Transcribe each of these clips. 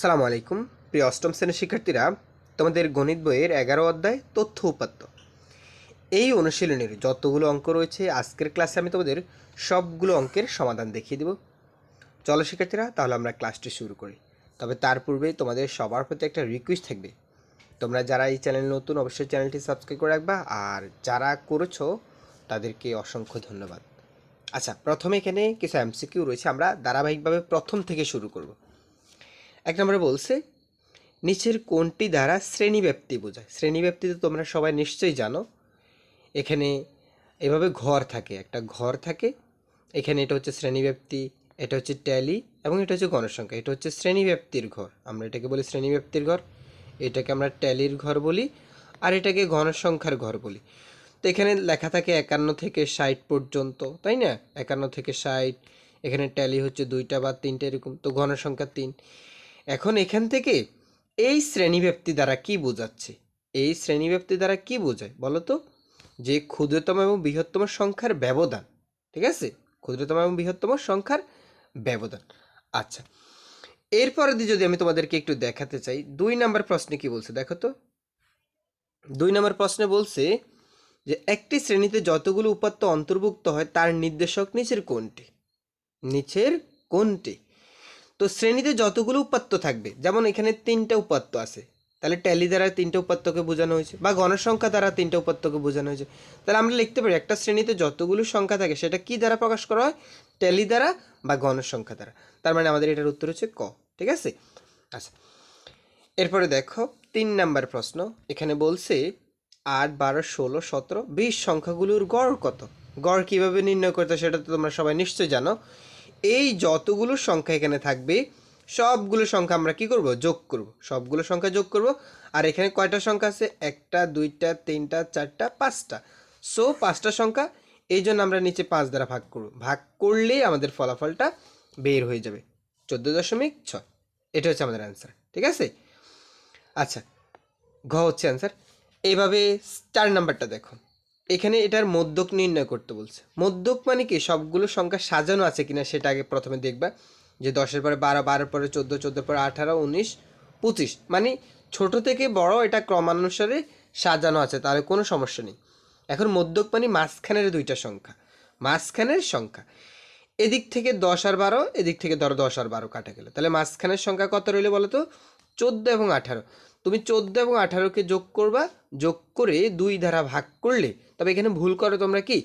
সালামু আলাইকুম। প্রিয় অষ্টম শ্রেণির শিক্ষার্থীরা, তোমাদের গণিত বইয়ের এগারো অধ্যায় তথ্য উপাত্ত। এই অনুশীলনের যতগুলো অঙ্ক রয়েছে, আজকের ক্লাসে আমি তোমাদের সবগুলো অঙ্কের সমাধান দেখিয়ে দেব। চলো শিক্ষার্থীরা, তাহলে আমরা ক্লাসটি শুরু করি। তবে তার পূর্বে তোমাদের সবার প্রতি একটা রিকোয়েস্ট থাকবে। তোমরা যারা এই চ্যানেল নতুন, অবশ্যই চ্যানেলটি সাবস্ক্রাইব করে রাখবা। আর যারা করেছ, তাদেরকে অসংখ্য ধন্যবাদ। আচ্ছা প্রথমে এখানে কিছু এমসিকিউ রয়েছে। আমরা ধারাবাহিকভাবে প্রথম থেকে শুরু করব। এক নম্বরে বলছে, নিচের কোনটি দ্বারা শ্রেণীব্যাপ্তি বোঝায়? শ্রেণীব্যাপ্তি তো তোমরা সবাই নিশ্চয়ই জানো। এখানে এভাবে ঘর থাকে, একটা ঘর থাকে। এখানে এটা হচ্ছে শ্রেণীব্যাপ্তি, এটা হচ্ছে ট্যালি এবং এটা হচ্ছে গণসংখ্যা। এটা হচ্ছে শ্রেণীব্যাপ্তির ঘর। আমরা এটাকে বলি শ্রেণীব্যাপ্তির ঘর, এটাকে আমরা ট্যালির ঘর বলি আর এটাকে ঘনসংখ্যার ঘর বলি। তো এখানে লেখা থাকে একান্ন থেকে ষাট পর্যন্ত, তাই না? একান্ন থেকে ষাট, এখানে ট্যালি হচ্ছে দুইটা বা তিনটা এরকম, তো ঘনসংখ্যা তিন। এখন এখান থেকে এই শ্রেণীব্যাপ্তি দ্বারা কি বোঝাচ্ছে? এই শ্রেণীব্যাপ্তি দ্বারা কি বোঝায়? বলো তো। যে ক্ষুদ্রতম এবং বৃহত্তম সংখ্যার ব্যবধান, ঠিক আছে? ক্ষুদ্রতম এবং বৃহত্তম সংখ্যার ব্যবধান। আচ্ছা এরপরে যদি আমি তোমাদেরকে একটু দেখাতে চাই, দুই নাম্বার প্রশ্নে কি বলছে? দেখো তো। দুই নম্বর প্রশ্নে বলছে যে, একটি শ্রেণীতে যতগুলো উপাত্ত অন্তর্ভুক্ত হয়, তার নির্দেশক নিচের কোনটি? নিচের কোনটি? তো শ্রেণীতে যতগুলো উপাত্ত থাকবে, যেমন এখানে তিনটা উপাত্ত আছে, তাহলে ট্যালি দ্বারা তিনটা উপাত্তকে বোঝানো হয়েছে, বা গণসংখ্যা দ্বারা তিনটা উপাত্তকে বোঝানো হয়েছে, তাহলে আমরা লিখতে পারি একটা শ্রেণীতে যতগুলো সংখ্যা থাকে, সেটা কি দ্বারা প্রকাশ করা হয়? ট্যালি দ্বারা বা গণসংখ্যা দ্বারা। তার মানে আমাদের এটার উত্তর হচ্ছে ক, ঠিক আছে? আচ্ছা এরপরে দেখো, তিন নাম্বার প্রশ্ন, এখানে বলছে আট, বারো, ষোলো, সতেরো, বিশ সংখ্যাগুলোর গড় কত? গড় কীভাবে নির্ণয় করতে সেটা তো তোমরা সবাই নিশ্চয়ই জানো। এই যতগুলো সংখ্যা এখানে থাকবে, সবগুলো সংখ্যা আমরা কি করব? যোগ করব। সবগুলো সংখ্যা যোগ করব। আর এখানে কয়টা সংখ্যা আছে? একটা, দুইটা, তিনটা, চারটা, পাঁচটা। সো পাঁচটা সংখ্যা, এই জন্য আমরা নিচে পাঁচ দ্বারা ভাগ করব। ভাগ করলেই আমাদের ফলাফলটা বের হয়ে যাবে। চোদ্দ দশমিক ছয়। এটা হচ্ছে আমাদের অ্যান্সার ঠিক আছে? আচ্ছা ঘ হচ্ছে অ্যান্সার এইভাবে চার নাম্বারটা দেখো। এখানে এটার মধ্যক নির্ণয় করতে বলছে। মধ্যক মানে কি? সবগুলো সংখ্যা সাজানো আছে কিনা সেটা আগে প্রথমে দেখবা। যে দশের পরে বারো, বারোর পরে চোদ্দ, চোদ্দোর পরে আঠারো, উনিশ, পঁচিশ। মানে ছোট থেকে বড় এটা ক্রমানুসারে সাজানো আছে, তাহলে কোনো সমস্যা নেই। এখন মধ্যক মানে মাঝখানের দুইটা সংখ্যা, মাঝখানের সংখ্যা। এদিক থেকে দশ আর বারো, এদিক থেকে ধরো দশ আর বারো কাটা গেল। তাহলে মাঝখানের সংখ্যা কত রইলে বলো তো চোদ্দ এবং আঠারো। তুমি চোদ্দ এবং আঠারোকে যোগ করবা, যোগ করে দুই ধারা ভাগ করলে, তবে এখানে ভুল করো তোমরা কি?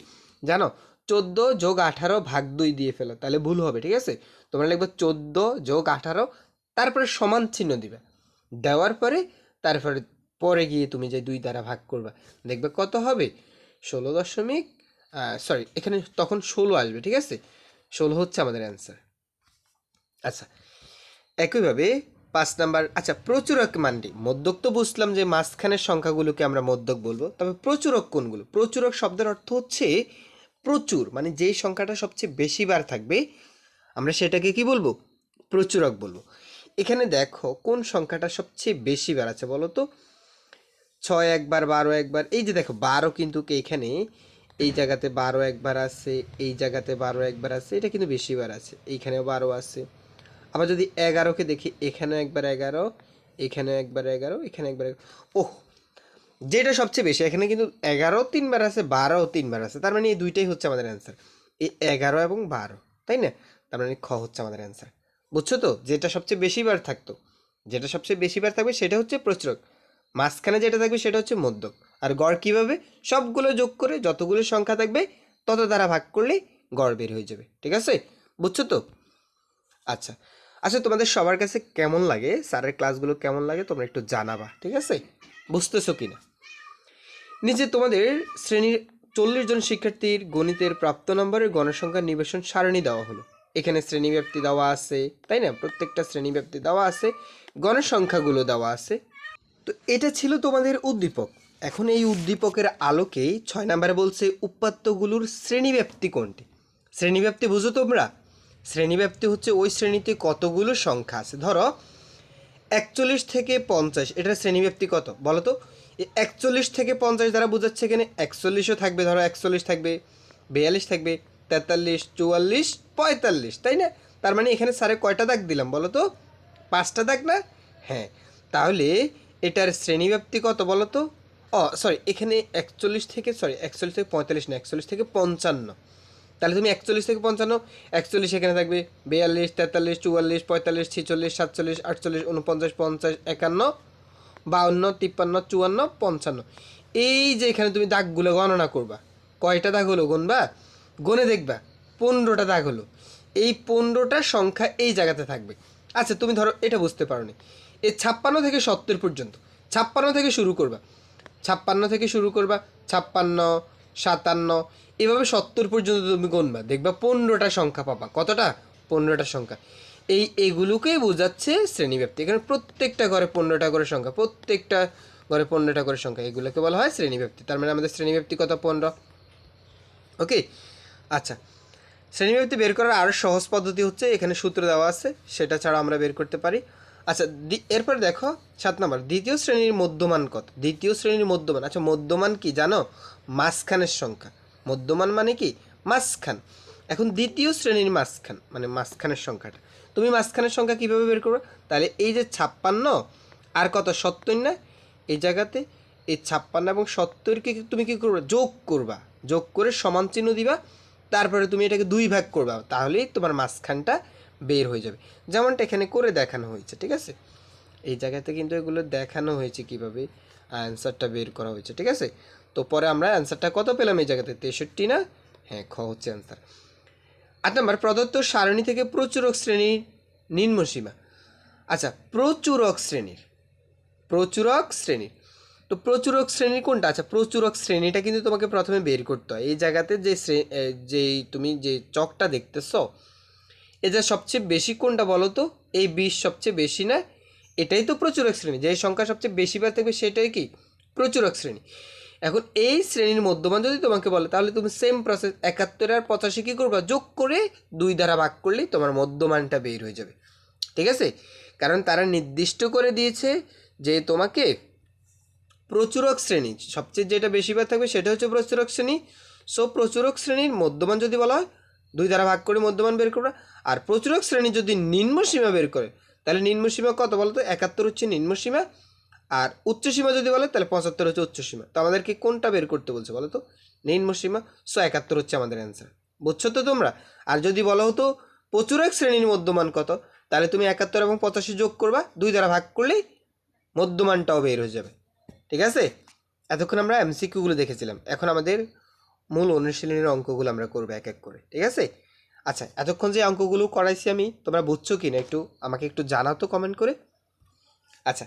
জানো, চোদ্দ যোগ আঠারো ভাগ দুই দিয়ে ফেলো, তাহলে ভুল হবে, ঠিক আছে? তোমরা লিখবে চোদ্দ যোগ আঠারো, তারপরে সমান চিহ্ন দিবে। দেওয়ার পরে, তারপরে, পরে গিয়ে তুমি যে দুই দ্বারা ভাগ করবা, দেখবে কত হবে? ষোলো দশমিক সরি এখানে তখন ষোলো আসবে, ঠিক আছে? ষোলো হচ্ছে আমাদের অ্যান্সার আচ্ছা একইভাবে পাঁচ নাম্বার আচ্ছা প্রচুরক মান্ডি। মধ্যক তো বুঝলাম যে মাঝখানের সংখ্যাগুলোকে আমরা মধ্যক বলব, তবে প্রচুরক কোনগুলো? প্রচুরক শব্দের অর্থ হচ্ছে প্রচুর মানে যেই সংখ্যাটা সবচেয়ে বেশি বার থাকবে, আমরা সেটাকে কি বলব? প্রচুরক বলব। এখানে দেখো কোন সংখ্যাটা সবচেয়ে বেশি বার আছে বলো তো? ছয় একবার, বারো একবার, এই যে দেখো, বারো কিন্তু এখানে? এই জায়গাতে বারো একবার আছে, এই জায়গাতে বারো একবার আছে, এটা কিন্তু বেশিবার আছে, এইখানেও বারো আছে। আবার যদি এগারোকে দেখি, এখানে একবার এগারো, এখানে একবার এগারো, এখানে একবার। ওহ, যেটা সবচেয়ে বেশি, এখানে কিন্তু এগারো তিনবার আছে, বারো তিনবার আছে। তার মানে এই দুইটাই হচ্ছে আমাদের অ্যান্সার এই এগারো এবং বারো, তাই না? তার মানে খ হচ্ছে আমাদের অ্যান্সার বুঝছ তো? যেটা সবচেয়ে বেশিবার থাকতো। যেটা সবচেয়ে বেশিবার থাকবে সেটা হচ্ছে প্রচুরক মাঝখানে যেটা থাকবে সেটা হচ্ছে মধ্যক। আর গড় কীভাবে? সবগুলো যোগ করে যতগুলো সংখ্যা থাকবে, তত দ্বারা ভাগ করলেই গড় বের হয়ে যাবে। ঠিক আছে? বুঝছ তো? আচ্ছা। আচ্ছা তোমাদের সবার কাছে কেমন লাগে? স্যারের ক্লাসগুলো কেমন লাগে? তোমরা একটু জানাবা, ঠিক আছে? বুঝতেছো কি না নিচে তোমাদের শ্রেণির চল্লিশ জন শিক্ষার্থীর গণিতের প্রাপ্ত নম্বরের গণসংখ্যা নিবেশন সারণী দেওয়া হলো। এখানে শ্রেণীব্যাপ্তি দেওয়া আছে, তাই না? প্রত্যেকটা শ্রেণীব্যাপ্তি দেওয়া আছে, গণসংখ্যাগুলো দেওয়া আছে। তো এটা ছিল তোমাদের উদ্দীপক। এখন এই উদ্দীপকের আলোকেই ছয় নম্বরে বলছে উপাত্তগুলোর শ্রেণীব্যাপ্তি কোনটি? শ্রেণীব্যাপ্তি বুঝো তোমরা? শ্রেণীব্যাপ্তি হচ্ছে ওই শ্রেণীতে কতগুলো সংখ্যা আছে? ধরো, একচল্লিশ থেকে পঞ্চাশ, এটার শ্রেণীব্যাপ্তি কত? বলো তো। একচল্লিশ থেকে পঞ্চাশ দ্বারা বোঝাচ্ছে এখানে একচল্লিশও থাকবে, ধরো একচল্লিশ থাকবে, বিয়াল্লিশ থাকবে, তেতাল্লিশ, চুয়াল্লিশ, পঁয়তাল্লিশ, তাই না? তার মানে এখানে স্যারে কয়টা দাগ দিলাম বলো তো? পাঁচটা দাগ না? হ্যাঁ তাহলে এটার শ্রেণীব্যাপ্তি কত বলো তো? ও সরি এখানে একচল্লিশ থেকে সরি একচল্লিশ থেকে পঁয়তাল্লিশ না, একচল্লিশ থেকে পঞ্চান্ন। তাহলে তুমি একচল্লিশ থেকে পঞ্চান্ন, একচল্লিশ এখানে থাকবে, বিয়াল্লিশ, তেতাল্লিশ, চুয়াল্লিশ, পঁয়তাল্লিশ, ছেচল্লিশ, সাতচল্লিশ, আটচল্লিশ উনপঞ্চাশ পঞ্চাশ, একান্ন, বাউন্ন, তিপ্পান্ন, চুয়ান্ন, পঞ্চান্ন। এই যে এখানে তুমি দাগগুলো গণনা করবা, কয়টা দাগ হলো গুনবা? গনে দেখবা, পনেরোটা দাগ হলো। এই পনেরোটা সংখ্যা এই জায়গাতে থাকবে। আচ্ছা তুমি ধরো এটা বুঝতে পারো নি এই ছাপ্পান্ন থেকে সত্তর পর্যন্ত, ছাপ্পান্ন থেকে শুরু করবা, ছাপ্পান্ন থেকে শুরু করবা, ছাপ্পান্ন সাতান্ন, এভাবে সত্তর পর্যন্ত তুমি গুনবা দেখবা পনেরোটা সংখ্যা পাবা। কতটা? পনেরোটা সংখ্যা। এই এগুলোকেই বোঝাচ্ছে শ্রেণীব্যাপ্তি। এখানে প্রত্যেকটা ঘরে পনেরোটা করে সংখ্যা, প্রত্যেকটা ঘরে পনেরোটা করে সংখ্যা। এগুলোকে বলা হয় শ্রেণীব্যাপ্তি। তার মানে আমাদের শ্রেণীব্যাপ্তি কত? পনেরো। ওকে? আচ্ছা। শ্রেণীব্যাপ্তি বের করার আরও সহজ পদ্ধতি হচ্ছে, এখানে সূত্র দেওয়া আছে, সেটা ছাড়া আমরা বের করতে পারি। আচ্ছা এরপর দেখো, সাত নম্বর, দ্বিতীয় শ্রেণির মধ্যমান কত? দ্বিতীয় শ্রেণির মধ্যমান আচ্ছা মধ্যমান কি জানো? মাঝখানের সংখ্যা। মধ্যমান মানে কি? মাঝখান। এখন দ্বিতীয় শ্রেণির মাঝখান মানে মাঝখানের সংখ্যাটা। তুমি মাঝখানের সংখ্যা কীভাবে বের করবে? তাহলে এই যে ছাপ্পান্ন, আর কত? সত্তর না? এই জায়গাতে এই ছাপ্পান্ন এবং সত্তরকে তুমি কী করবে? যোগ করবা। যোগ করে সমান চিহ্ন দিবা। তারপরে তুমি এটাকে দুই ভাগ করবা। তাহলেই তোমার মাঝখানটা বের হয়ে যাবে। যেমনটা এখানে করে দেখানো হয়েছে, ঠিক আছে? এই জায়গাতে কিন্তু এগুলো দেখানো হয়েছে কীভাবে অ্যান্সারটা বের করা হয়েছে, ঠিক আছে? তো পরে আমরা অ্যান্সারটা কত পেলাম এই জায়গাতে? তেষট্টি না? হ্যাঁ খ হচ্ছে অ্যান্সার আট নম্বর, প্রদত্ত সারণী থেকে প্রচুরক শ্রেণির নিম্নসীমা আচ্ছা প্রচুরক শ্রেণির প্রচুরক শ্রেণির। তো প্রচুরক শ্রেণি কোনটা? আচ্ছা প্রচুরক শ্রেণীটা কিন্তু তোমাকে প্রথমে বের করতে হয়। এই জায়গাতে যে যেই তুমি যে চকটা দেখতেছো এটা সবচেয়ে বেশি কোনটা বলো তো? এই বিশ সবচেয়ে বেশি না? এটাই তো প্রচুরক শ্রেণি। যে সংখ্যা সবচেয়ে বেশি বার থাকবে সেটাই কি? প্রচুরক শ্রেণি। এখন এই শ্রেণির মধ্যমান যদি তোমাকে বলে, তাহলে তুমি সেম প্রসেস একাত্তর আর পঁচাশি কী করবা? যোগ করে দুই দ্বারা ভাগ করলেই তোমার মধ্যমানটা বের হয়ে যাবে। ঠিক আছে? কারণ তারা নির্দিষ্ট করে দিয়েছে যে তোমাকে প্রচুরক শ্রেণি, সবচেয়ে যেটা বেশিবার থাকবে সেটা হচ্ছে প্রচুরক শ্রেণি। সো প্রচুরক শ্রেণির মধ্যমান যদি বলা হয়, দুই দ্বারা ভাগ করে মধ্যমান বের করবা। আর প্রচুরক শ্রেণি যদি নিম্নসীমা বের করে, তাহলে নিম্নসীমা কত বলো তো একাত্তর হচ্ছে নিম্নসীমা আর উচ্চসীমা যদি বলে, তাহলে পঁচাত্তর হচ্ছে উচ্চসীমা তো আমাদেরকে কোনটা বের করতে বলছে বলো তো? নিম্নসীমা সো একাত্তর হচ্ছে আমাদের অ্যান্সার বুঝছ তো তোমরা? আর যদি বলো হতো প্রচুরক শ্রেণির মধ্যমান কত? তাহলে তুমি একাত্তর এবং পঁচাশি যোগ করবা, দুই দ্বারা ভাগ করলেই মধ্যমানটাও বের হয়ে যাবে। ঠিক আছে? এতক্ষণ আমরা এমসিকিউগুলো দেখেছিলাম। এখন আমাদের মূল অনুশীলনের অঙ্কগুলো আমরা করব এক এক করে। ঠিক আছে? আচ্ছা এতক্ষণ যে অঙ্কগুলো করাইছি আমি, তোমরা বুঝছ কি না একটু? আমাকে একটু জানাও তো কমেন্ট করে। আচ্ছা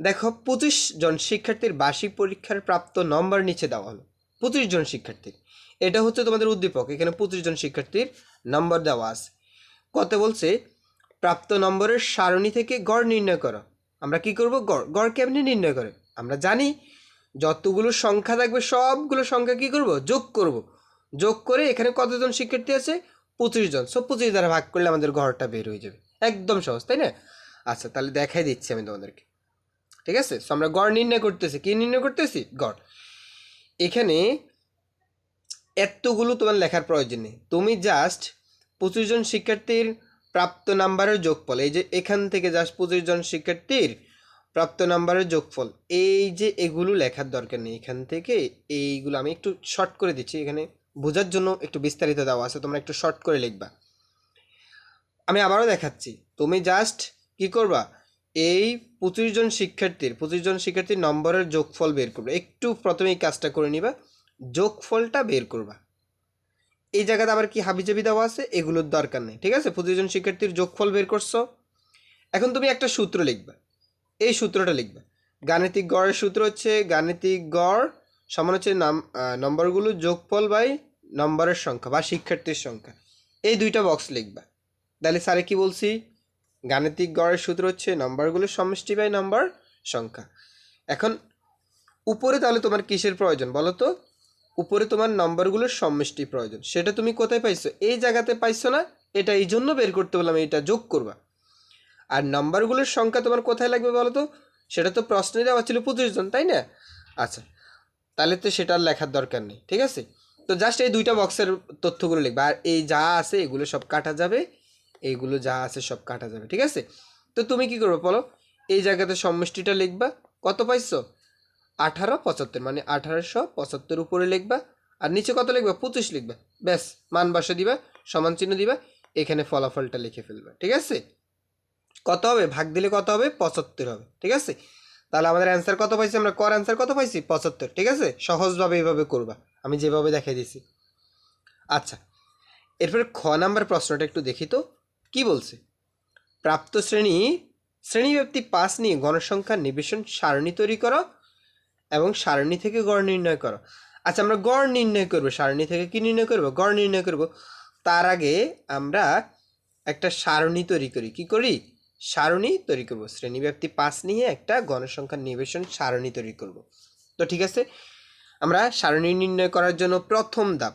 দেখো, পঁচিশ জন শিক্ষার্থীর বার্ষিক পরীক্ষার প্রাপ্ত নম্বর নিচে দেওয়া হলো। পঁচিশ জন শিক্ষার্থীর এটা হচ্ছে তোমাদের উদ্দীপক। এখানে পঁচিশ জন শিক্ষার্থীর নম্বর দেওয়া আছে। কত বলছে, প্রাপ্ত নম্বরের সারণী থেকে গড় নির্ণয় করো। আমরা কি করব? গড় গড় কেমনি নির্ণয় করে? আমরা জানি, যতগুলো সংখ্যা থাকবে, সবগুলো সংখ্যা কি করব? যোগ করব। যোগ করে এখানে কতজন শিক্ষার্থী আছে? পঁচিশ জন। সব পঁচিশ দ্বারা ভাগ করলে আমাদের ঘরটা বের হয়ে যাবে। একদম সহজ, তাই না? আচ্ছা তাহলে দেখাই দিচ্ছি আমি তোমাদেরকে। ঠিক আছে? সো আমরা গড় নির্ণয় করতেছি। কী নির্ণয় করতেছি? গড়। এখানে এতগুলো তোমার লেখার প্রয়োজন নেই। তুমি জাস্ট পঁচিশ জন শিক্ষার্থীর প্রাপ্ত নাম্বারের যোগফল, এই যে এখান থেকে জাস্ট পঁচিশ জন শিক্ষার্থীর প্রাপ্ত নাম্বারের যোগফল, এই যে এগুলো লেখার দরকার নেই। এখান থেকে এইগুলো আমি একটু শর্ট করে দিচ্ছি। এখানে বোঝার জন্য একটু বিস্তারিত দেওয়া আছে, তোমরা একটু শর্ট করে লিখবা। আমি আবারও দেখাচ্ছি, তুমি জাস্ট কি করবা? এই পঁচিশ জন শিক্ষার্থীর, পঁচিশ জন শিক্ষার্থীর নম্বরের যোগফল বের করবে। একটু প্রথমে এই কাজটা করে নিবা, যোগফলটা বের করবা। এই জায়গাতে আবার কি হাবিজাবি দেওয়া আছে? এগুলোর দরকার নেই, ঠিক আছে? পঁচিশ জন শিক্ষার্থীর যোগফল বের করছ। এখন তুমি একটা সূত্র লিখবা, এই সূত্রটা লিখবা। গাণিতিক গড়ের সূত্র হচ্ছে গাণিতিক গড় সমান হচ্ছে নাম নম্বরগুলো যোগফল বাই নম্বরের সংখ্যা বা শিক্ষার্থীর সংখ্যা। এই দুইটা বক্স লিখবা। তাহলে স্যারে কি বলছি? গাণিতিক গড়ের সূত্র হচ্ছে নম্বরগুলোর সমষ্টি বাই নম্বর সংখ্যা। এখন, উপরে তাহলে তোমার কিসের প্রয়োজন বলো তো? উপরে তোমার নম্বরগুলোর সমষ্টি প্রয়োজন। সেটা তুমি কোথায় পাইছো? এই জায়গাতে পাইছো না? এটা এই জন্য বের করতে বললাম, এটা যোগ করবা। আর নম্বরগুলোর সংখ্যা তোমার কোথায় লাগবে বলো তো? সেটা তো প্রশ্নে দেওয়া ছিল পঁচিশ জন, তাই না? আচ্ছা তাহলে তো সেটার লেখার দরকার নেই, ঠিক আছে? তো জাস্ট এই দুইটা বক্সের তথ্যগুলো লিখবে, আর এই যা আছে এগুলো সব কাটা যাবে, এইগুলো যা আছে সব কাটা যাবে, ঠিক আছে? তো তুমি কি করবে বলো? এই জায়গাতে সমষ্টিটা লিখবা, কত পাইছো? আঠারো পঁচাত্তর মানে আঠারোশো পঁচাত্তর উপরে লিখবা, আর নিচে কত লিখবা? পঁচিশ লিখবা, ব্যাস, মান বসে দিবা, সমান চিহ্ন দিবা, এখানে ফলাফলটা লিখে ফেলবা, ঠিক আছে? কত হবে? ভাগ দিলে কত হবে? পঁচাত্তর হবে, ঠিক আছে? তাহলে আমাদের অ্যান্সার কত পাইছি আমরা? কর অ্যান্সার কত পাইছি? পঁচাত্তর, ঠিক আছে? সহজভাবে এইভাবে করবা। আমি যেভাবে দেখাই দিছি। আচ্ছা এরপরে খ নাম্বার প্রশ্নটা একটু দেখি তো। কি বলছে? প্রাপ্ত শ্রেণি শ্রেণীব্যাপ্তি পাঁচ নিয়ে গণসংখ্যা নিবেশন সারণী তৈরি করো এবং সারণী থেকে গড় নির্ণয় করো। আচ্ছা আমরা গড় নির্ণয় করব। সারণী থেকে কি নির্ণয় করব? গড় নির্ণয় করব। তার আগে আমরা একটা সারণী তৈরি করি। কি করি? সারণী তৈরি করব। শ্রেণীব্যাপ্তি পাঁচ নিয়ে একটা গণসংখ্যা নিবেশন সারণী তৈরি করব। তো ঠিক আছে, আমরা সারণী নির্ণয় করার জন্য প্রথম ধাপ,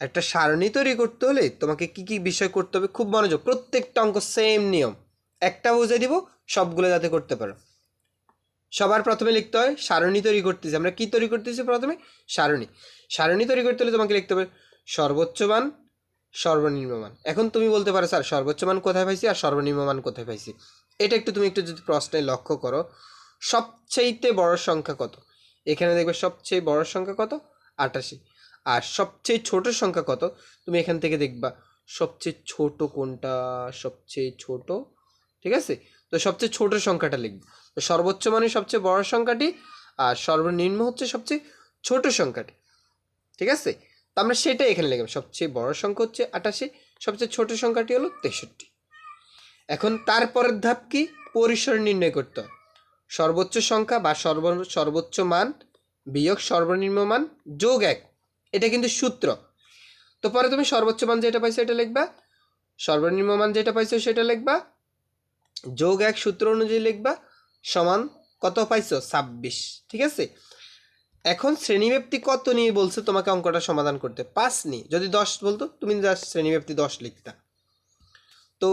একটা সারণী তৈরি করতে হলে তোমাকে কি কি বিষয় করতে হবে খুব মনোযোগ, প্রত্যেকটা অঙ্ক সেম নিয়ম, একটা বুঝে দিব, সবগুলো যাতে করতে পারো। সবার প্রথমে লিখতে হয়, সারণী তৈরি করতেছি, আমরা কি তৈরি করতেছি প্রথমে? সারণী। সারণী তৈরি করতে হলে তোমাকে লিখতে হবে সর্বোচ্চ মান সর্বনিম্ন মান এখন তুমি বলতে পারো, স্যার সর্বোচ্চ মান কোথায় পাইছি আর সর্বনিম্ন মান কোথায় পাইছি? এটা একটু তুমি একটু যদি প্রশ্নে লক্ষ্য করো সবচেয়েতে বড় সংখ্যা কত? এখানে দেখবে সবচেয়ে বড় সংখ্যা কত? আটাশি। আর সবচেয়ে ছোট সংখ্যা কত? তুমি এখান থেকে দেখবা, সবচেয়ে ছোট কোনটা? সবচেয়ে ছোট, ঠিক আছে? তো সবচেয়ে ছোট সংখ্যাটা লিখবে। তো সর্বোচ্চ মানে সবচেয়ে বড় সংখ্যাটি আর সর্বনিম্ন হচ্ছে সবচেয়ে ছোট সংখ্যাটি, ঠিক আছে? তো আমরা সেটাই এখানে লিখলাম। সবচেয়ে বড় সংখ্যা হচ্ছে আটাশি, সবচেয়ে ছোট সংখ্যাটি হলো তেষট্টি। এখন তারপরের ধাপ কি? পরিসর নির্ণয় করতে হয় সর্বোচ্চ সংখ্যা বা সর্ব, সর্বোচ্চ মান বিয়োগ সর্বনিম্ন মান যোগ এক। এটা কিন্তু সূত্র। তো পরে তুমি সর্বোচ্চ মান যেটা পাইছো এটা লিখবা, সর্বনিম্ন মান যেটা পাইছো সেটা লিখবা, যোগ এক সূত্র অনুযায়ী লিখবা, সমান কত পাইছো? ছাব্বিশ। ঠিক আছে? এখন শ্রেণীব্যাপ্তি কত নিয়ে বলছে, তোমাকে অঙ্কটা সমাধান করতে। পাঁচ নিয়ে। যদি দশ বলতো, তুমি জাস্ট শ্রেণীব্যাপ্তি দশ লিখতা। তো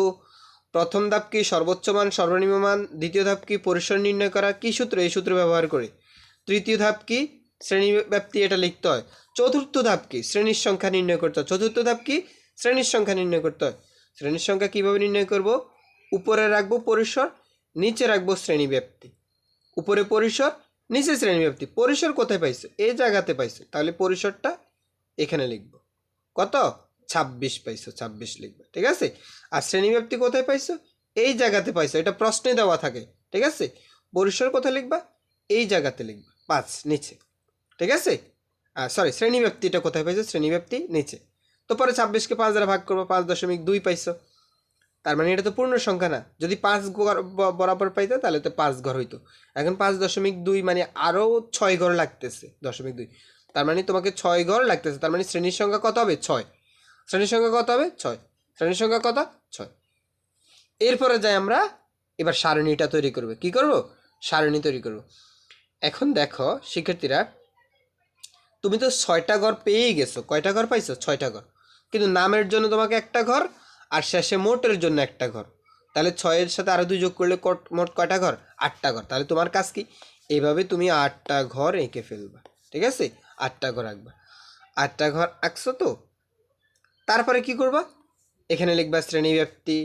প্রথম ধাপ কি, সর্বোচ্চ মান, সর্বনিম্ন মান, দ্বিতীয় ধাপ কি, পরিসর নির্ণয় করা, কি সূত্র, এই সূত্র ব্যবহার করে। তৃতীয় ধাপ কি শ্রেণি ব্যাপ্তি এটা লিখতে হয়। চতুর্থ ধাপ কি, শ্রেণির সংখ্যা নির্ণয় করতে হয়। চতুর্থ ধাপ কি, শ্রেণির সংখ্যা নির্ণয় করতে হয়। শ্রেণির সংখ্যা কীভাবে নির্ণয় করব? উপরে রাখব পরিসর, নিচে রাখব শ্রেণি ব্যাপ্তি উপরে পরিসর নিচে শ্রেণি ব্যাপ্তি পরিসর কোথায় পাইছো? এই জায়গাতে পাইছো। তাহলে পরিসরটা এখানে লিখব। কত? ছাব্বিশ পাইছো, ছাব্বিশ লিখবে। ঠিক আছে? আর শ্রেণি ব্যাপ্তি কোথায় পাইছো? এই জায়গাতে পাইছো। এটা প্রশ্নে দেওয়া থাকে। ঠিক আছে? পরিসর কোথায় লিখবা? এই জায়গাতে লিখবা। পাঁচ, নিচে। ঠিক আছে? আর সরি শ্রেণি ব্যাপ্তিটা কোথায় পাইছো? শ্রেণি ব্যাপ্তি নিচে। তো পরে ছাব্বিশকে পাঁচ দ্বারা ভাগ করব, পাঁচ দশমিক দুই পাইছো। তার মানে এটা তো পূর্ণ সংখ্যা না। যদি পাঁচ ঘর বরাবর পাইতো, তাহলে তো পাঁচ ঘর হইতো। এখন পাঁচ দশমিক দুই মানে আরও ছয় ঘর লাগতেছে, দশমিক দুই। তার মানে তোমাকে ছয় ঘর লাগতেছে, তার মানে শ্রেণির সংখ্যা কত হবে? ছয়। শ্রেণির সংখ্যা কত হবে? ছয়। শ্রেণির সংখ্যা কত? ছয়। এরপরে যাই আমরা, এবার সারণীটা তৈরি করবে। কি করব? সারণী তৈরি করব। এখন দেখো, শিক্ষার্থীরা, তুমি তো ছয়টা ঘর পেয়েই গেছো। কয়টা ঘর পাইছো? ছয়টা ঘর। কিন্তু নামের জন্য তোমাকে একটা ঘর আর শেষে মোটের জন্য একটা ঘর। তাহলে ছয়ের সাথে আরও দুই যোগ করলে মোট কয়টা ঘর? আটটা ঘর। তাহলে তোমার কাজ কি? এইভাবে তুমি আটটা ঘর এঁকে ফেলবা। ঠিক আছে? আটটা ঘর আঁকবা। আটটা ঘর আঁকছো তো? তারপরে কি করবা? এখানে লিখবা শ্রেণি ব্যাপ্তি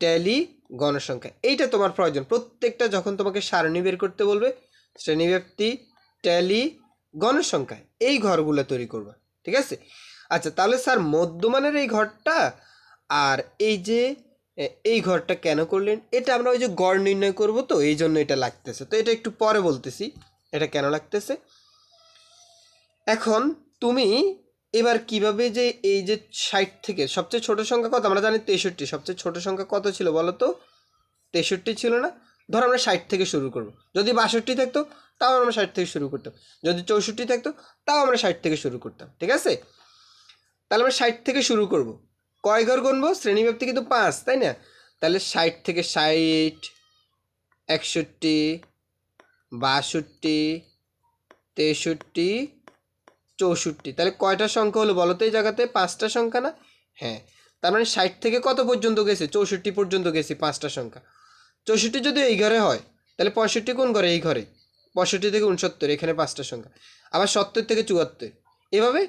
ট্যালি গণসংখ্যা। এইটা তোমার প্রয়োজন। প্রত্যেকটা যখন তোমাকে সারণী বের করতে বলবে, শ্রেণি ব্যাপ্তি ট্যালি গণসংখ্যা। এই ঘরগুলো তৈরি করবা। ঠিক আছে? আচ্ছা তাহলে স্যার, মধ্যমানের এই ঘরটা আর এই যে এই ঘরটা কেন করলেন? এটা আমরা ওই যে গড় নির্ণয় করব তো, এই জন্য এটা লাগতেছে। তো এটা একটু পরে বলতেছি, এটা কেন লাগতেছে? এখন তুমি এবার কীভাবে যে এই যে ষাট থেকে, সবচেয়ে ছোট সংখ্যা কত? আমরা জানি তেষট্টি। সবচেয়ে ছোট সংখ্যা কত ছিল বলো তো? তেষট্টি ছিল না? ধর আমরা ষাট থেকে শুরু করব। যদি বাষট্টি থাকতো, তাও আমরা ষাট থেকে শুরু করতাম। যদি চৌষট্টি থাকতো, তাও আমরা ষাট থেকে শুরু করতাম। ঠিক আছে? তাহলে আমরা ষাট থেকে শুরু করব। কয় ঘর গুনবো? শ্রেণীব্যাপ্তি কিন্তু পাঁচ, তাই না? তাহলে ষাট থেকে ষাট, একষট্টি, বাষট্টি, তেষট্টি, চৌষট্টি। তাহলে কয়টা সংখ্যা হলো বলো তো এই জায়গাতে? পাঁচটা সংখ্যা না? হ্যাঁ। তার মানে ষাট থেকে কত পর্যন্ত গেছে? চৌষট্টি পর্যন্ত গেছে পাঁচটা সংখ্যা। চৌষট্টি যদি এই ঘরে হয়, তাহলে পঁয়ষট্টি কোন ঘরে? এই ঘরে। পঁয়ষট্টি থেকে উনসত্তর, এখানে পাঁচটা সংখ্যা। আবার সত্তর থেকে চুয়াত্তর। এভাবে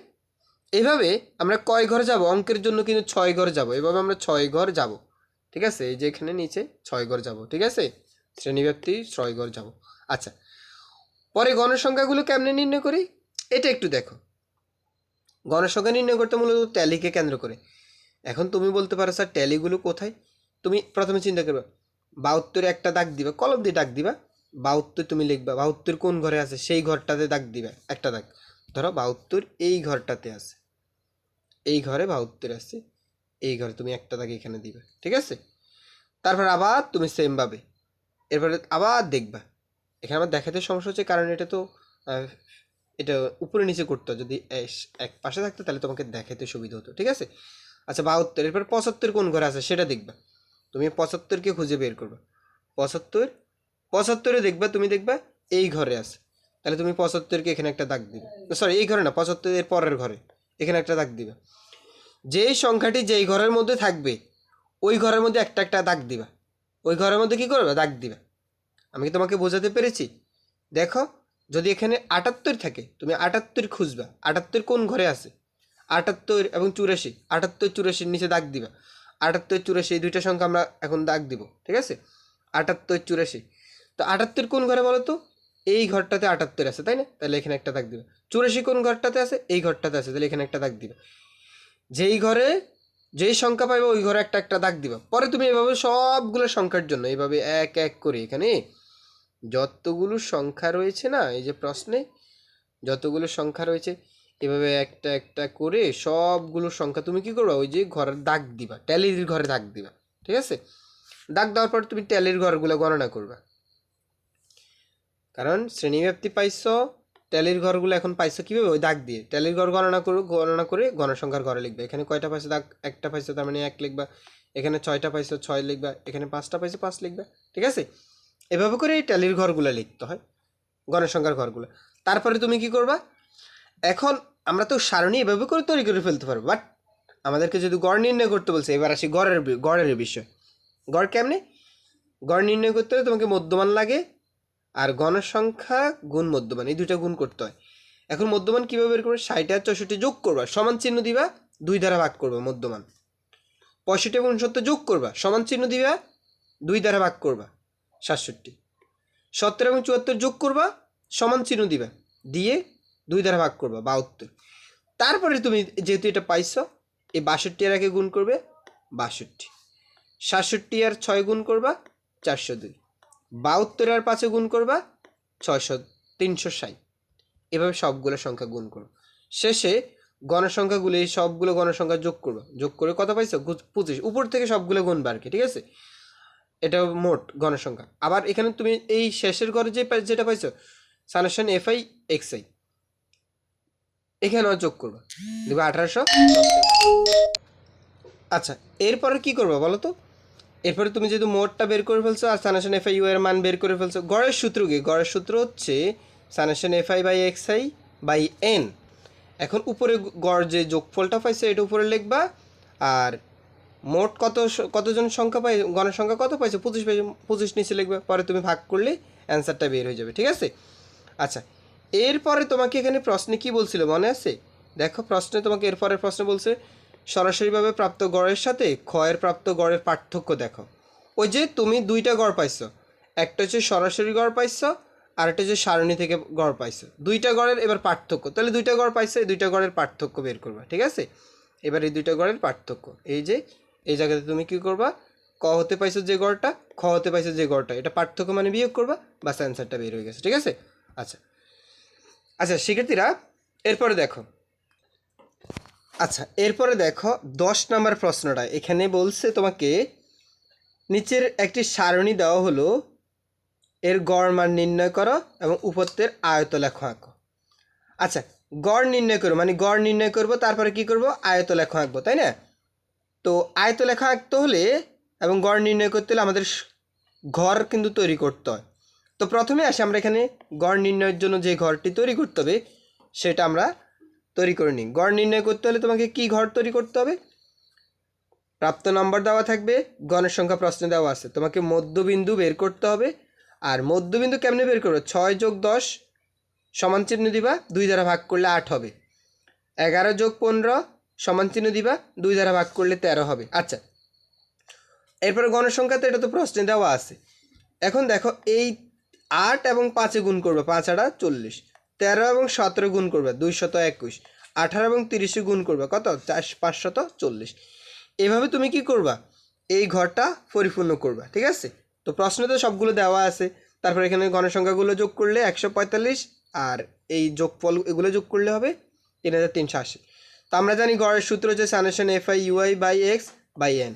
এভাবে আমরা কয় ঘর যাব? অঙ্কের জন্য কিন্তু ছয় ঘর যাব। এভাবে আমরা ছয় ঘর যাব। ঠিক আছে? এই যে এখানে নিচে ছয় ঘর যাব। ঠিক আছে? শ্রেণীব্যাপ্তি, ছয় ঘর যাব। আচ্ছা। পরে গণসংখ্যাগুলো কেমনে নির্ণয় করি? এটা একটু দেখো। গণসংখ্যা নির্ণয় করতে মূলত ট্যালিকে কেন্দ্র করে। এখন তুমি বলতে পারো, স্যার, ট্যালিগুলো কোথায়? তুমি প্রথমে চিন্তা করবে, বাহাত্তরে একটা দাগ দিবা। কলম দিয়ে ডাক দিবা। বাহাত্তর তুমি লিখবা, বাহাত্তর কোন ঘরে আছে? সেই ঘরটাতে দাগ দিবা, একটা দাগ। ধরো বাহাত্তর এই ঘরটাতে আছে। এই ঘরে বাহাত্তর আছে এই ঘরে তুমি একটা দাগ এখানে দিবে, ঠিক আছে? তারপর আবার তুমি সেমভাবে এরপরে আবার দেখবা। এখানে আমার দেখাতে সমস্যা হচ্ছে কারণ এটা তো এটা উপরে নিচে করতে যদি এক পাশে থাকতো তাহলে তোমাকে দেখাতে সুবিধা হতো, ঠিক আছে? আচ্ছা বাহাত্তর এরপর পঁচাত্তর কোন ঘরে আছে সেটা দেখবা। তুমি পঁচাত্তরকে খুঁজে বের করবে। পঁচাত্তর, পঁচাত্তরে দেখবা, তুমি দেখবা এই ঘরে আছে। তাহলে তুমি পঁচাত্তরকে এখানে একটা দাগ দিবে। সরি এই ঘরে না, পঁচাত্তরের পরের ঘরে। এখানে একটা দাগ দিবে। যেই সংখ্যাটি যেই ঘরের মধ্যে থাকবে, ওই ঘরের মধ্যে একটা একটা দাগ দিবা। ওই ঘরের মধ্যে কি করবে? দাগ দিবা। আমি কি তোমাকে বোঝাতে পেরেছি? দেখো, যদি এখানে আটাত্তর থাকে, তুমি আটাত্তর খুঁজবা। আটাত্তর কোন ঘরে আছে? আটাত্তর এবং চুরাশি। আটাত্তর, চুরাশির নিচে দাগ দিবা। আটাত্তর, চুরাশি, এই দুইটা সংখ্যা আমরা এখন দাগ দিব, ঠিক আছে? আটাত্তর, চুরাশি। তো আটাত্তর কোন ঘরে বলো তো? এই ঘরটাতে আটাত্তর আছে, তাই না? তাহলে এখানে একটা দাগ দিবে। চুরাশি কোন ঘরটাতে আছে? এই ঘরটাতে আছে। তাহলে এখানে একটা দাগ দিবে। যেই ঘরে যেই সংখ্যা পাইবে, ওই ঘরে একটা একটা দাগ দিবা। পরে তুমি এভাবে সবগুলো সংখ্যার জন্য এইভাবে এক এক করে এখানে যতগুলো সংখ্যা রয়েছে না, এই যে প্রশ্নে, যতগুলো সংখ্যা রয়েছে, এভাবে একটা একটা করে সবগুলো সংখ্যা তুমি কি করবা? ওই যে ঘরের দাগ দিবা, ট্যালির ঘরে দাগ দিবা। ঠিক আছে? দাগ দেওয়ার পর তুমি ট্যালির ঘরগুলো গণনা করবা। কারণ শ্রেণীব্যাপ্তি পাইছো ট্যালির ঘরগুলো এখন পাইছো কীভাবে? ওই দাগ দিয়ে। ট্যালির ঘর গণনা করো, গণনা করে গণসংখ্যার ঘরে লিখবে। এখানে কয়টা পাইছো? দাগ একটা পাইছো, তার মানে এক লিখবা। এখানে ছয়টা পাইছো, ছয় লিখবা। এখানে পাঁচটা পাইছো, পাঁচ লিখবা। ঠিক আছে? এভাবে করে এই ট্যালির ঘরগুলো লিখতে হয়, গণসংখ্যার ঘরগুলো। তারপরে তুমি কি করবা? এখন আমরা তো সারণী এভাবে করে তৈরি করে ফেলতে পারব বাট আমাদেরকে যদি গড় নির্ণয় করতে বলছে, এবার আসি গড়ের গড়ের বিষয়। গড় কেমনে? গড় নির্ণয় করতে হলে তোমাকে মধ্যমান লাগে আর গণসংখ্যা গুণ মধ্যমান, এই দুইটা গুণ করতে হয়। এখন মধ্যমান কীভাবে বের করবে? ষাট আর চৌষট্টি যোগ করবা, সমান চিহ্ন দিবা, দুই দ্বারা ভাগ করবা মধ্যমান। পঁয়ষট্টি এবং উনসত্তর যোগ করবা, সমান চিহ্ন দিবা, দুই দ্বারা ভাগ করবা, সাতষট্টি। সত্তর এবং চুয়াত্তর যোগ করবা, সমান চিহ্ন দিবা, দিয়ে দুই দ্বারা ভাগ করবা, বাহাত্তর। তারপরে তুমি যেহেতু এটা পাইছো, এই বাষট্টি আর একে গুণ করবে, বাষট্টি। সাতষট্টি আর ছয় গুণ করবা, চারশো দুই। বাহাত্তর আর পাঁচে গুণ করবা ছয়শো, তিনশো ষাট। এভাবে সবগুলো সংখ্যা গুণ করো। শেষে গণসংখ্যাগুলো এই সবগুলো গণসংখ্যা যোগ করবা। যোগ করে কত পাইছো? পঁচিশ। উপর থেকে সবগুলো গুণ বারকে ঠিক আছে? এটা মোট গণসংখ্যা। আবার এখানে তুমি এই শেষের ঘরে যে যেটা পাইছো summation F I X I এখানেও যোগ করব। দেখবে আঠারোশো। আচ্ছা এরপরে কি করব বলো তো? এরপরে তুমি যেহেতু মোটটা বের করে ফেলছো আর সানেশন এফ আই ইউ এর মান বের করে ফেলছো, গড়ের সূত্র কি? গড়ের সূত্র হচ্ছে summation F I by X I by N এখন উপরে গড় যে যোগফলটা পাইছে, এটা উপরে লিখবা আর মোট কত কতজন সংখ্যা পাই গণসংখ্যা কত পাইছে? পঁচিশ পাইছে, পঁচিশ নিচে লিখবে, পরে তুমি ভাগ করলে অ্যান্সারটা বের হয়ে যাবে, ঠিক আছে? আচ্ছা এরপরে তোমাকে এখানে প্রশ্নে কি বলছিল মনে আছে? দেখো, প্রশ্নে তোমাকে এরপরের প্রশ্ন বলছে সরাসরিভাবে প্রাপ্ত গড়ের সাথে ক্ষয়ের প্রাপ্ত গড়ের পার্থক্য দেখো। ওই যে তুমি দুইটা গড় পাইছো। একটা হচ্ছে সরাসরি গড় পাইছো, আর একটা হচ্ছে সারণী থেকে গড় পাইছো। দুইটা গড়ের এবার পার্থক্য। তাহলে দুইটা গড় পাইছো, এই দুইটা গড়ের পার্থক্য বের করবা, ঠিক আছে? এবার এই দুইটা গড়ের পার্থক্য। এই যে, এই জায়গাতে তুমি কি করবা? ক হতে পাইছো যে গড়টা, খ হতে পাইছো যে গড়টা। এটা পার্থক্য মানে বিয়োগ করবা, বাস অ্যান্সারটা বের হয়ে গেছে, ঠিক আছে? আচ্ছা। আচ্ছা শিক্ষার্থীরা, এরপরে দেখো। আচ্ছা এরপরে দেখো, দশ নম্বর প্রশ্নটা। এখানে বলছে তোমাকে, নিচের একটি সারণী দেওয়া হলো, এর গড় মান নির্ণয় করো এবং উপত্যের আয়ত লেখো আঁকো। আচ্ছা গড় নির্ণয় করো মানে গড় নির্ণয় করব, তারপরে কি করব? আয়ত লেখো আঁকবো, তাই না? তো আয়ত লেখা আঁকতে হলে এবং গড় নির্ণয় করতে হলে আমাদের ঘর কিন্তু তৈরি করতে হয়। তো প্রথমে আসি আমরা এখানে গড় নির্ণয়ের জন্য যে ঘরটি তৈরি করতে হবে, সেটা আমরা তৈরি করে নিই। গড় নির্ণয় করতে হলে তোমাকে কি ঘর তৈরি করতে হবে? প্রাপ্ত নম্বর দেওয়া থাকবে, গণের সংখ্যা প্রশ্নে দেওয়া আছে। তোমাকে মধ্যবিন্দু বের করতে হবে। আর মধ্যবিন্দু কেমনে বের করবে? ছয় যোগ দশ সমান চিহ্ন দিবা, দুই দ্বারা ভাগ করলে আট হবে। এগারো যোগ পনেরো সমান চিহ্ন দিবা, দুই দ্বারা ভাগ করলে তেরো হবে। আচ্ছা। এরপরে গণসংখ্যা তো এটা তো প্রশ্নে দেওয়া আছে। এখন দেখো, এই আট এবং পাঁচে গুণ করবে, পাঁচ আটা চল্লিশ। তেরো এবং সতেরো গুণ করবে, দুইশত একুশ। আঠারো এবং তিরিশে গুণ করবে, কত? চার, পাঁচশত চল্লিশ। এভাবে তুমি কি করবা? এই ঘরটা পরিপূর্ণ করবা, ঠিক আছে? তো প্রশ্নতে সবগুলো দেওয়া আছে। তারপর এখানে গণসংখ্যাগুলো যোগ করলে একশো পঁয়তাল্লিশ, আর এই যোগফল, এগুলো যোগ করলে হবে তিন হাজার তিনশো আশি। তো আমরা জানি গড়ের সূত্র হচ্ছে summation F I U I by X by N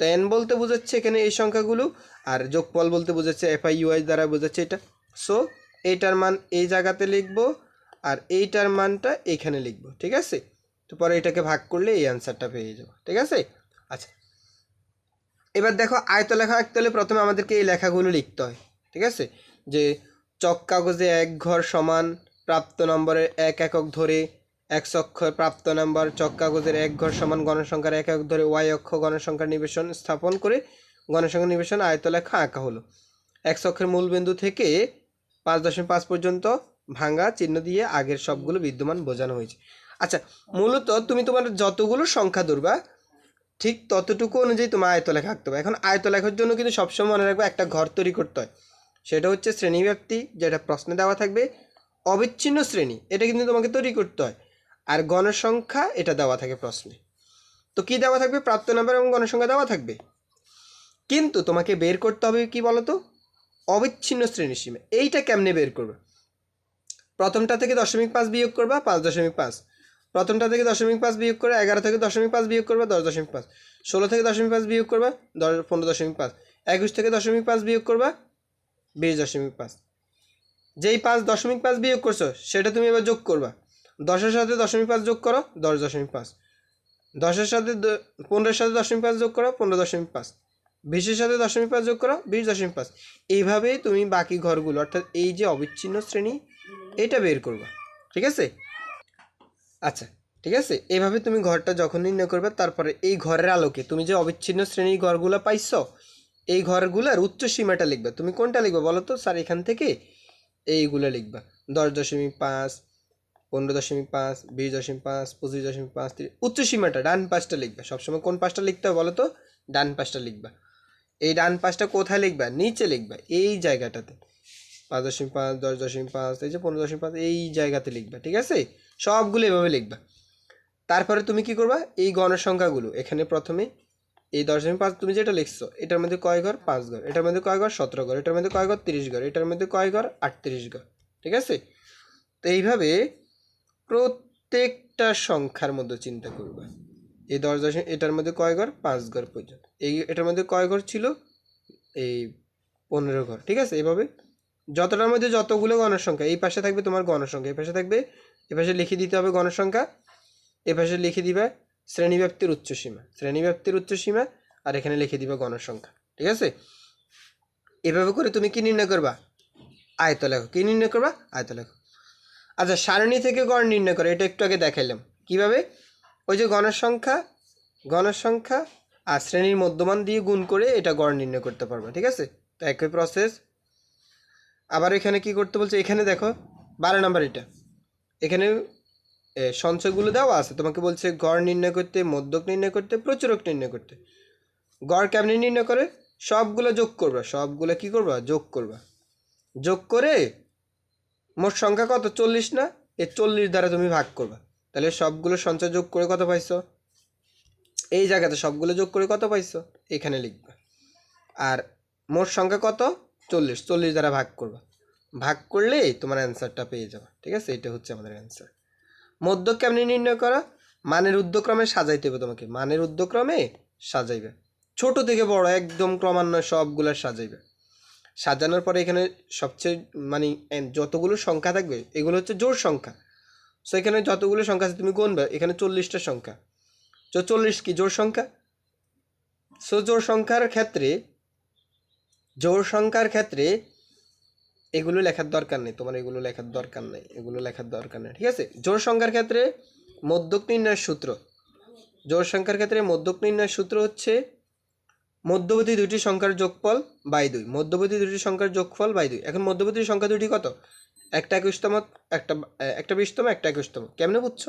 তো এন বলতে বোঝাচ্ছে এখানে এই সংখ্যাগুলো, আর যোগফল বলতে বোঝাচ্ছে এফ আই ইউআই দ্বারা বোঝাচ্ছে এটা। সো এইটার মান এই জায়গাতে লিখব আর এইটার মানটা এইখানে লিখব, ঠিক আছে? তো পরে এটাকে ভাগ করলে এই অ্যান্সারটা পেয়ে যাব, ঠিক আছে? আচ্ছা। এবার দেখো আয়ত লেখা আঁকতে হলে প্রথমে আমাদেরকে এই লেখাগুলো লিখতে হয়, ঠিক আছে? যে চক কাগজে এক ঘর সমান, প্রাপ্ত নম্বরের এক একক ধরে, এক অক্ষর প্রাপ্ত নম্বর, চক কাগজের এক ঘর সমান গণসংখ্যার এক একক ধরে ওয়াই অক্ষ গণসংখ্যার নিবেশন স্থাপন করে গণসংখ্যা নিবেশন আয়তলেখা আঁকা হলো। এক অক্ষের মূলবিন্দু থেকে পাঁচ দশমিক পাঁচ পর্যন্ত ভাঙা চিহ্ন দিয়ে আগের সবগুলো বিদ্যমান বোঝানো হয়েছে। আচ্ছা মূলত তুমি তোমার যতগুলো সংখ্যা ধরবা, ঠিক ততটুকু অনুযায়ী তোমার আয়তলেখা আঁকতে হবে। এখন আয়তলেখার জন্য কিন্তু সবসময় মনে রাখবে একটা ঘর তৈরি করতে হয়। সেটা হচ্ছে শ্রেণীব্যাপ্তি যেটা প্রশ্নে দেওয়া থাকবে, অবিচ্ছিন্ন শ্রেণি, এটা কিন্তু তোমাকে তৈরি করতে হয়। আর গণসংখ্যা, এটা দেওয়া থাকে প্রশ্নে। তো কি দেওয়া থাকবে? প্রাপ্ত নাম্বার এবং গণসংখ্যা দেওয়া থাকবে। কিন্তু তোমাকে বের করতে হবে কি বলতো? অবিচ্ছিন্ন শ্রেণি সীমা। এইটা কেমনে বের করবে? প্রথমটা থেকে দশমিক পাঁচ বিয়োগ করবা, পাঁচ দশমিক পাঁচ। প্রথমটা থেকে দশমিক পাঁচ বিয়োগ করে এগারো থেকে দশমিক পাঁচ বিয়োগ করবা, দশ দশমিক পাঁচ। ষোলো থেকে দশমিক পাঁচ বিয়োগ করবা, দশ, পনেরো দশমিক পাঁচ। একুশ থেকে দশমিক পাঁচ বিয়োগ করবা, বিশ দশমিক পাঁচ। যেই পাঁচ দশমিক পাঁচ বিয়োগ করছ, সেটা তুমি এবার যোগ করবা। দশের সাথে দশমিক পাঁচ যোগ করো, দশ দশমিক পাঁচ। দশের সাথে পনেরোর সাথে দশমিক পাঁচ যোগ করো, পনেরো দশমিক পাঁচ। বিশের সাথে দশমিক পাঁচ যোগ করো, বিশ দশমিক পাঁচ। এইভাবেই তুমি বাকি ঘরগুলো, অর্থাৎ এই যে অবিচ্ছিন্ন শ্রেণি, এটা বের করবা। ঠিক আছে? আচ্ছা ঠিক আছে? এইভাবে তুমি ঘরটা যখন নির্ণয় করবে, তারপরে এই ঘরের আলোকে তুমি যে অবিচ্ছিন্ন শ্রেণির ঘরগুলো পাইছো, এই ঘরগুলোর উচ্চ সীমাটা লিখবা। তুমি কোনটা লিখবা বলো তো? স্যার, এখান থেকে এইগুলো লিখবা। দশ দশমিক পাঁচ, পনেরো দশমিক পাঁচ, বিশ দশমিক পাঁচ, পঁচিশ দশমিক পাঁচ উচ্চ সীমাটা, ডান পাঁচটা লিখবা। সবসময় কোন পাঁচটা লিখতে হবে বলো তো? ডান পাঁচটা লিখবা। এই ডান পাশটা কোথায় লিখবা? নিচে লিখবা, এই জায়গাটাতে। পাঁচ দশমিক পাঁচ, দশ দশমিক পাঁচ, এই যে পনেরো দশমিক পাঁচ, এই জায়গাতে লিখবা, ঠিক আছে? সবগুলো এভাবে লিখবা। তারপরে তুমি কি করবা? এই গণসংখ্যাগুলো, এখানে প্রথমে এই দশমিক পাঁচ, তুমি যেটা লিখছো, এটার মধ্যে কয় ঘর? পাঁচ ঘর। এটার মধ্যে কয় ঘর? সতেরো ঘর। এটার মধ্যে কয় ঘর? তিরিশ ঘর। এটার মধ্যে কয় ঘর? আটত্রিশ ঘর। ঠিক আছে? তো এইভাবে প্রত্যেকটা সংখ্যার মধ্যে চিন্তা করবা। এই দশ দশমিক এটার মধ্যে কয় ঘর? পাঁচ ঘর পর্যন্ত। এই, এটার মধ্যে কয় ঘর ছিল? এই পনেরো ঘর, ঠিক আছে? এইভাবে যতটার মধ্যে যতগুলো গণসংখ্যা, এই পাশে থাকবে তোমার গণসংখ্যা, এই পাশে থাকবে, এ পাশে লিখে দিতে হবে গণসংখ্যা, এ পাশে লিখে দিবে শ্রেণীব্যাপ্তির উচ্চসীমা শ্রেণীব্যাপ্তির উচ্চসীমা, আর এখানে লিখে দিবে গণসংখ্যা, ঠিক আছে? এভাবে করে তুমি কি নির্ণয় করবা? আয়ত লেখো। কি নির্ণয় করবা? আয়ত লেখো। আচ্ছা সারণী থেকে গড় নির্ণয় করো, এটা একটু আগে দেখাইলাম। কীভাবে? ওই যে গণসংখ্যা গণসংখ্যা আর শ্রেণির মধ্যমান দিয়ে গুণ করে এটা গড় নির্ণয় করতে পারবে, ঠিক আছে? তো একই প্রসেস আবার এখানে কি করতে বলছে? এখানে দেখো, বারো নাম্বার এটা। এখানে সঞ্চয়গুলো দেওয়া আছে। তোমাকে বলছে গড় নির্ণয় করতে মধ্যক নির্ণয় করতে, প্রচুরক নির্ণয় করতে। গড় কেমনি নির্ণয় করে? সবগুলো যোগ করবা। সবগুলো কি করবা? যোগ করবা। যোগ করে মোট সংখ্যা কত? চল্লিশ না? এ চল্লিশ দ্বারা তুমি ভাগ করবা। তাহলে সবগুলো সঞ্চয় যোগ করে কত পাইছো? এই জায়গাতে সবগুলো যোগ করে কত পাইছো? এখানে লিখবা। আর মোট সংখ্যা কত? চল্লিশ। চল্লিশ দ্বারা ভাগ করবা। ভাগ করলেই তোমার অ্যান্সারটা পেয়ে যাবে। ঠিক আছে? এটা হচ্ছে আমাদের অ্যান্সার মধ্য কেমনি নির্ণয় করা? মানের উদ্যক্রমে সাজাইতে হবে তোমাকে। মানের উদ্যক্রমে সাজাইবে। ছোট থেকে বড়, একদম ক্রমান্বয়ে সবগুলো সাজাইবে। সাজানোর পরে এখানে সবচেয়ে মানে যতগুলো সংখ্যা থাকবে, এগুলো হচ্ছে জোর সংখ্যা। সো এখানে যতগুলো সংখ্যা আছে, তুমি গুনবে, এখানে চল্লিশটা সংখ্যা। তো চল্লিশ কি? জোর সংখ্যা? সো জোর সংখ্যার ক্ষেত্রে জোর সংখ্যার ক্ষেত্রে এগুলো লেখার দরকার নেই, তোমার এগুলো লেখার দরকার নেই, এগুলো লেখার দরকার নেই, ঠিক আছে? জোর সংখ্যার ক্ষেত্রে মধ্যক নির্ণয়ের সূত্র। জোর সংখ্যার ক্ষেত্রে মধ্যক নির্ণয়ের সূত্র হচ্ছে মধ্যবর্তী দুটি সংখ্যার যোগফল বাই দুই মধ্যবর্তী দুটি সংখ্যার যোগফল বাই দুই। এখন মধ্যবর্তী সংখ্যা দুটি কত? একটা একুশতম, একটা একটা বিশতম, একটা একুশতম। কেমনে বুঝছ?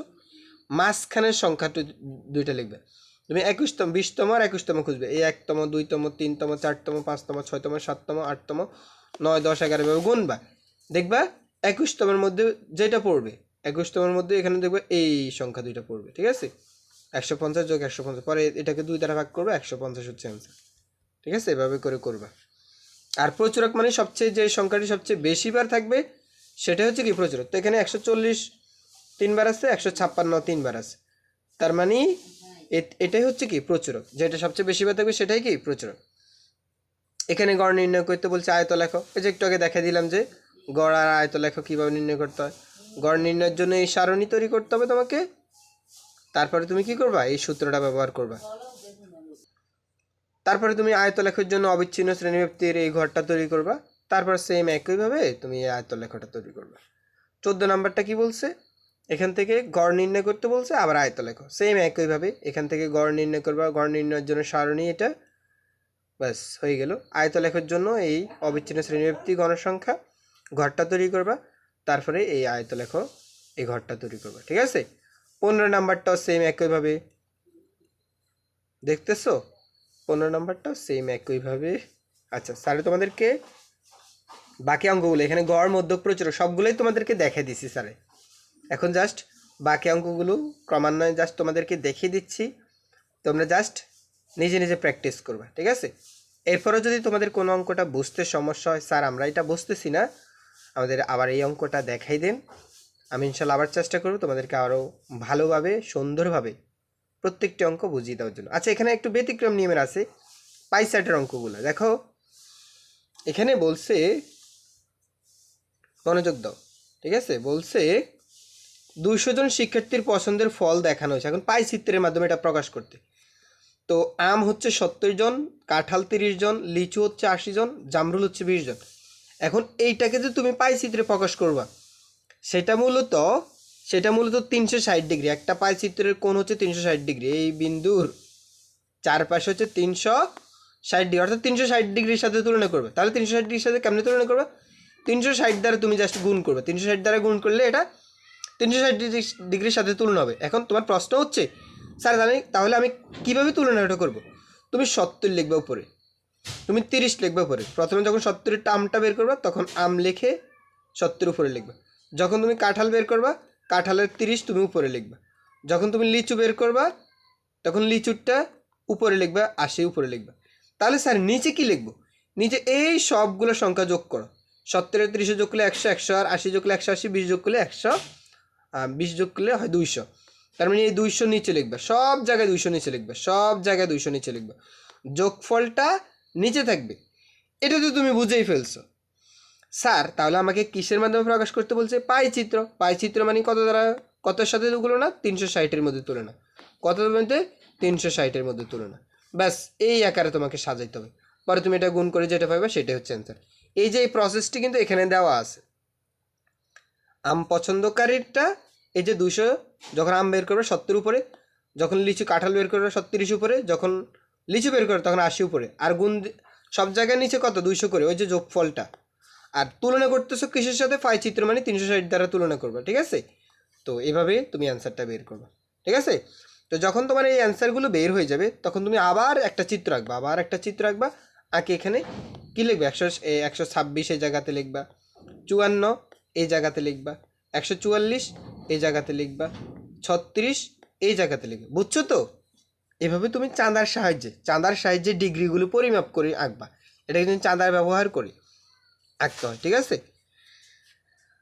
মাঝখানের সংখ্যা দুইটা লিখবে। তুমি একুশতম, বিশতম আর একুশতম খুঁজবে। এই একতম, দুইতম, তিনতম, চারতম, পাঁচতম, ছয়তম, সাততম, আটতম, নয়, দশ, এগারো এভাবে গুনবা। দেখবা, একুশতমের মধ্যে যেটা পড়বে, একুশতমের মধ্যে এখানে দেখবে এই সংখ্যা দুইটা পড়বে, ঠিক আছে? একশো পঞ্চাশ যোগ একশো পঞ্চাশ, পরে এটাকে দুই দ্বারা ভাগ করবে, একশো পঞ্চাশ হচ্ছে অ্যান্সার ঠিক আছে? এভাবে করে করবা। আর প্রচুরক মানে সবচেয়ে যে সংখ্যাটি সবচেয়ে বেশি বার থাকবে সেটা হচ্ছে কি প্রচুরক তো এখানে একশো চল্লিশ তিনবার আছে, একশো ছাপ্পান্ন তিনবার আছে। তার মানে এটাই হচ্ছে কি প্রচুরক যেটা সবচেয়ে বেশি বার থাকবে সেটাই কি প্রচুরক এখানে গড় নির্ণয় করতে বলছে আয়ত লেখো এই যে একটু আগে দেখা দিলাম যে গড় আর আয়ত লেখো কীভাবে নির্ণয় করতে হয়। গড় নির্ণয়ের জন্য এই সারণী তৈরি করতে হবে তোমাকে। তারপরে তুমি কি করবা? এই সূত্রটা ব্যবহার করবা। তারপরে তুমি আয়ত লেখার জন্য অবিচ্ছিন্ন শ্রেণীব্যক্তির এই ঘরটা তৈরি করবা। তারপর সেম একইভাবে তুমি এই আয়ত লেখাটা তৈরি করবে। চোদ্দ নাম্বারটা কি বলছে? এখান থেকে গড় নির্ণয় করতে বলছে, আবার আয়ত লেখো। সেম একইভাবে এখান থেকে গড় নির্ণয় করবা, গড় নির্ণয়ের জন্য সারণী এটা। ব্যাস, হয়ে গেল। আয়ত লেখার জন্য এই অবিচ্ছিন্ন শ্রেণীব্যক্তি গণসংখ্যা ঘরটা তৈরি করবা, তারপরে এই আয়ত লেখো, এই ঘরটা তৈরি করবা, ঠিক আছে? পনেরো নাম্বারটাও সেম একইভাবে। দেখতেছো? পনেরো নাম্বারটাও সেম একইভাবে। আচ্ছা স্যার তোমাদেরকে বাকি অঙ্কগুলো, এখানে গড় মধ্য প্রচুর, সবগুলোই তোমাদেরকে দেখে দিছি স্যারে এখন জাস্ট বাকি অঙ্কগুলো ক্রমান্বয়ে জাস্ট তোমাদেরকে দেখিয়ে দিচ্ছি। তোমরা জাস্ট নিজে নিজে প্র্যাকটিস করবে, ঠিক আছে? এরপরেও যদি তোমাদের কোনো অঙ্কটা বুঝতে সমস্যা হয় স্যার আমরা এটা বুঝতেছি না। আমাদের আবার এই অঙ্কটা দেখাই দেন। আমি ইনশাল্লাহ আবার চেষ্টা করব তোমাদেরকে আরও ভালোভাবে, সুন্দরভাবে প্রত্যেকটি অঙ্ক বুঝিয়ে দেওয়ার জন্য। আচ্ছা এখানে একটু ব্যতিক্রম নিয়মের আছে। পাইসাটের অঙ্কগুলো। দেখো, এখানে বলছে মনোযোগ দাও। ঠিক আছে? বলছে, দুইশো জন শিক্ষার্থীর পছন্দের ফল দেখানো হয়েছে। এখন পাই চিত্রের মাধ্যমে এটা প্রকাশ করতে। তো আম হচ্ছে সত্তর জন, কাঁঠাল তিরিশ জন, লিচু হচ্ছে আশি জন, জামরুল হচ্ছে বিশ জন। এখন এইটাকে যে তুমি পাই চিত্রে প্রকাশ করবা, সেটা মূলত সেটা মূলত তিনশো ষাট ডিগ্রি। একটা পাই চিত্রের কোণ হচ্ছে তিনশো ষাট ডিগ্রি। এই বিন্দুর চারপাশে হচ্ছে তিনশো ষাট ডিগ্রি। অর্থাৎ তিনশো ষাট ডিগ্রির সাথে তুলনা করবে। তাহলে তিনশো ষাট ডিগ্রির সাথে কেমনি তুলনা করবে? তিনশো ষাট দ্বারা তুমি জাস্ট গুণ করবে। তিনশো ষাট দ্বারা গুণ করলে এটা তিনশো ষাট ডিগ্রির সাথে তুলনা হবে। এখন তোমার প্রশ্ন হচ্ছে, স্যার আমি তাহলে আমি কীভাবে তুলনাটা করব? তুমি সত্তর লিখবে উপরে। তুমি তিরিশ লিখবে উপরে। প্রথমে যখন সত্তরের আমটা বের করবা, তখন আম লিখে সত্তর উপরে লিখবে। যখন তুমি কাঁঠাল বের করবা, কাঁঠালের তিরিশ তুমি উপরে লিখবা। যখন তুমি লিচু বের করবা, তখন লিচুরটা উপরে লিখবা আশি উপরে লিখবা। তাহলে স্যার, নিচে কি লিখব? নিচে এই সবগুলো সংখ্যা যোগ করো। সত্তরের তিরিশে যোগ করলে একশো একশো আর আশি যোগ করলে একশো আশি, বিশ যোগ করলে একশো বিশ যোগ করলে হয় দুইশো। তার মানে এই দুইশো নিচে লিখবে, সব জায়গায় দুইশো নিচে লিখবে, সব জায়গায় দুইশো নিচে লিখবে। যোগফলটা নিচে থাকবে। এটা তো তুমি বুঝেই ফেলছো। স্যার, তাহলে আমাকে কিসের মাধ্যমে প্রকাশ করতে বলছে? পাই চিত্র। পাই চিত্র মানে কত দ্বারা, কতর সাথে তুলনা? তিনশো ষাটের মধ্যে তুলনা। কতর মধ্যে তিনশো ষাটের মধ্যে তুলনা। ব্যাস, এই আকারে তোমাকে সাজাইতে হবে। পরে তুমি এটা গুণ করে যেটা পাবে সেটাই হচ্ছে অ্যান্সার এই যে এই প্রসেসটি কিন্তু এখানে দেওয়া আছে। আম পছন্দকারীরটা এই যে দুশো যখন আম বের করবে সত্তর উপরে, যখন লিচু কাঁঠাল বের করবে সত্তিরিশ উপরে, যখন লিচু বের করবে তখন আশি উপরে। আর গুণ সব জায়গায় নিচে কত? দুইশো করে, ওই যে যোগফলটা। আর তুলনা করতেছো কিসের সাথে? ফাই চিত্র মানে তিনশো ষাট দ্বারা তুলনা করবে, ঠিক আছে? তো এভাবে তুমি অ্যান্সারটা বের করবে, ঠিক আছে? তো যখন তোমার এই অ্যান্সারগুলো বের হয়ে যাবে, তখন তুমি আবার একটা চিত্র আঁকবা, আবার একটা চিত্র আঁকবা আঁকে এখানে? কী লিখবে? একশো একশো ছাব্বিশ এই জায়গাতে লিখবা। চুয়ান্ন এই জায়গাতে লিখবা। একশো চুয়াল্লিশ এই জায়গাতে লিখবা। ছত্রিশ এই জায়গাতে লিখবে। বুঝছ তো? এভাবে তুমি চাঁদার সাহায্যে চাঁদার সাহায্যে ডিগ্রিগুলো পরিমাপ করে আঁকবা। এটা কিন্তু চাঁদার ব্যবহার করে আঁকতে হয়, ঠিক আছে?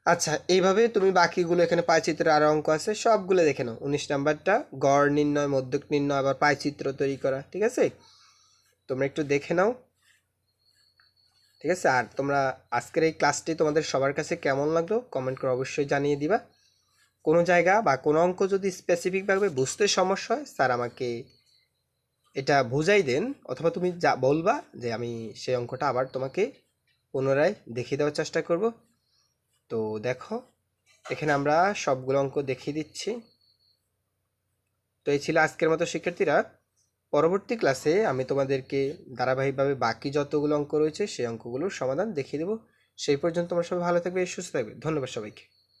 আচ্ছা এইভাবে তুমি বাকিগুলো এখানে পায়চিত্রের আরও অঙ্ক আছে, সবগুলো দেখে নাও। উনিশ নাম্বারটা, গড় নির্ণয়, মধ্যক নির্ণয়, আবার পায়চিত্র তৈরি করা, ঠিক আছে? তোমরা একটু দেখে নাও। ঠিক আছে? আর তোমরা আজকের এই ক্লাসটি তোমাদের সবার কাছে কেমন লাগল কমেন্ট করে অবশ্যই জানিয়ে দিবা। কোনো জায়গা বা কোনো অঙ্ক যদি স্পেসিফিকভাবে বুঝতে সমস্যা হয় স্যার আমাকে এটা বুঝাই দেন, অথবা তুমি যা বলবা যে আমি সেই অঙ্কটা আবার তোমাকে পুনরায় দেখিয়ে দেওয়ার চেষ্টা করব। তো দেখো, এখানে আমরা সবগুলো অঙ্ক দেখিয়ে দিচ্ছি। তো এই ছিল আজকের মতো শিক্ষার্থীরা। পরবর্তী ক্লাসে আমি তোমাদেরকে ধারাবাহিকভাবে বাকি যতগুলো অঙ্ক রয়েছে, সেই অঙ্কগুলোর সমাধান দেখিয়ে দেবো। সেই পর্যন্ত তোমরা সবাই ভালো থাকবে, সুস্থ থাকবে। ধন্যবাদ সবাইকে।